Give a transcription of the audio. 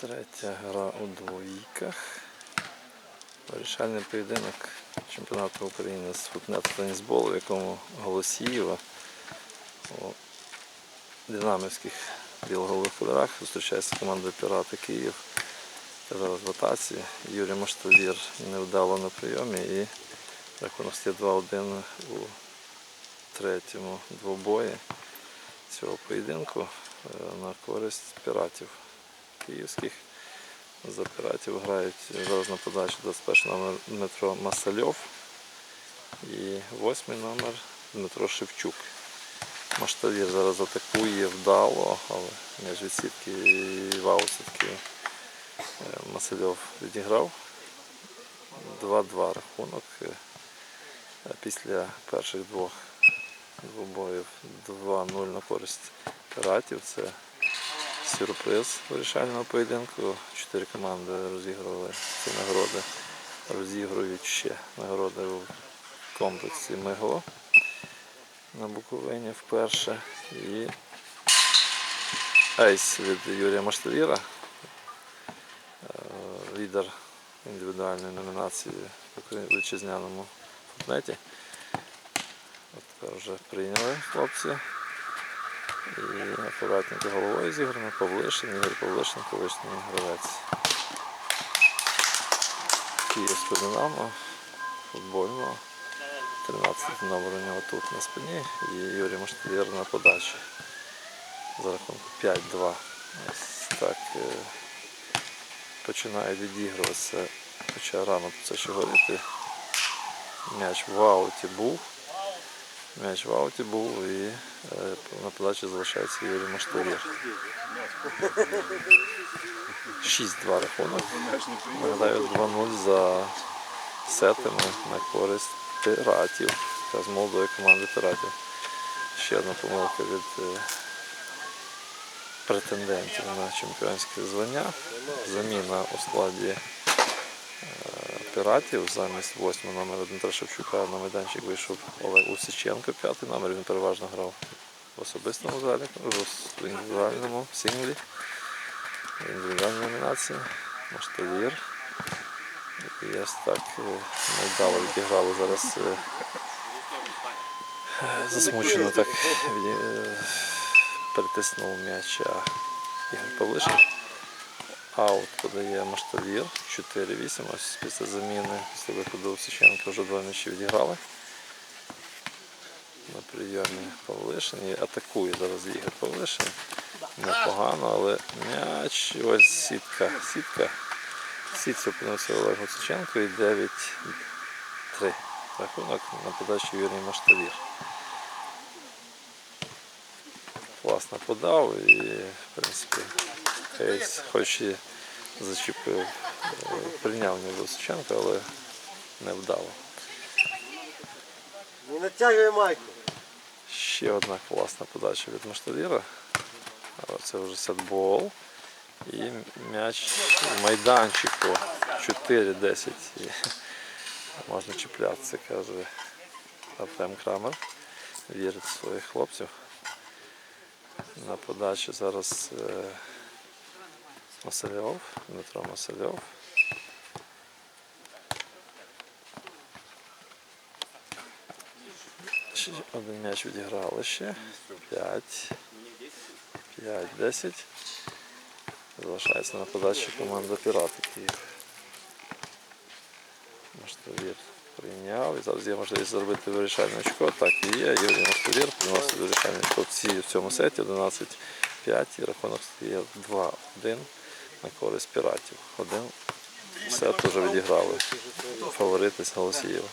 Третя гра у двоїках. Вирішальний поєдинок чемпіонату України з футнету тенісболу, в якому Голосіїва у динамівських білоголових кольорах зустрічається команда Пірати Київ. Це зараз в атаці. Юрій Маштовір невдало на прийомі і рахунок стає 2-1 у третьому двобої цього поєдинку е, на користь піратів київських. За піратів грають зараз на подачі 21 номер Дмитро Масальов і 8 номер Дмитро Шевчук. Маштавір зараз атакує вдало, але між від сітки і вау все-таки е, Масальов відіграв. 2-2 рахунок. Е, Після перших двох двобоїв 2-0 на користь піратів. Це сюрприз вирішального поєдинку. Чотири команди розігрували ці нагороди, розігрують ще нагороди у комплексі Мигло на Буковині вперше. І ейс від Юрія Маштавіра, е, лідер індивідуальної номінації в вітчизняному футнеті. От тепер вже прийняли хлопці. І акуратненько головою зіграно, Павлишин, Ігор Павлишин, колишній гравець. Київського Динамо, футбольного. 13 номер у нього тут на спині і Юрій Маштовір на подачі. За рахунку 5-2. Ось так е, починає відігруватися, хоча рано про це ще говорити. М'яч в ауті був. М'яч в ауті був і е, на подачі залишається Юрій Маштовір. 6-2 рахунок. Нагадаю, 2-0 за сетами на користь піратів. З молодої команди піратів. Ще одна помилка від е, претендентів на чемпіонське звання. Заміна у складі е, піратів замість 8 номера Дмитра Шевчука на майданчик вийшов Олег Усиченко, п'ятий номер. Він переважно грав в особистому залі, в індивідуальному синглі, в індивідуальній номінації. Маштовір. І ось так е, невдало відіграли зараз. е, Засмучено так е, перетиснув м'яча Ігор Павлишин. Аут подає Маштовір 4-8. Ось після заміни, після виходу Сиченка вже два м'ячі відіграли. На прийомі Павлишин і атакує зараз Ігор Павлишин. Непогано, але м'яч, ось сітка, сітка. Сітці опинився Олег Гуциченко і 9-3. Рахунок на подачі Юрій Маштовір. Класно подав і, в принципі, Кейс хоч і зачепив, е, прийняв не Гуциченко, але не вдало. Не натягуй майку. Ще одна класна подача від Маштовіра. Але Це вже сетбол. І м'яч в майданчику 4-10. Можна чіплятися, каже Артем Крамер. Вірить в своїх хлопців. На подачі зараз Масальов, Дмитро Масальов. Один м'яч відіграли ще. 5. 5-10. Залишається на подачі команда Пірати Київ. Маштовір прийняв. І зараз є можливість зробити вирішальне очко. Так і є. Юрій Маштовір приносить вирішальне очко в цьому сеті 11-5 і рахунок стає 2-1 на користь піратів. Один сет вже відіграли. Фаворити з Голосієва.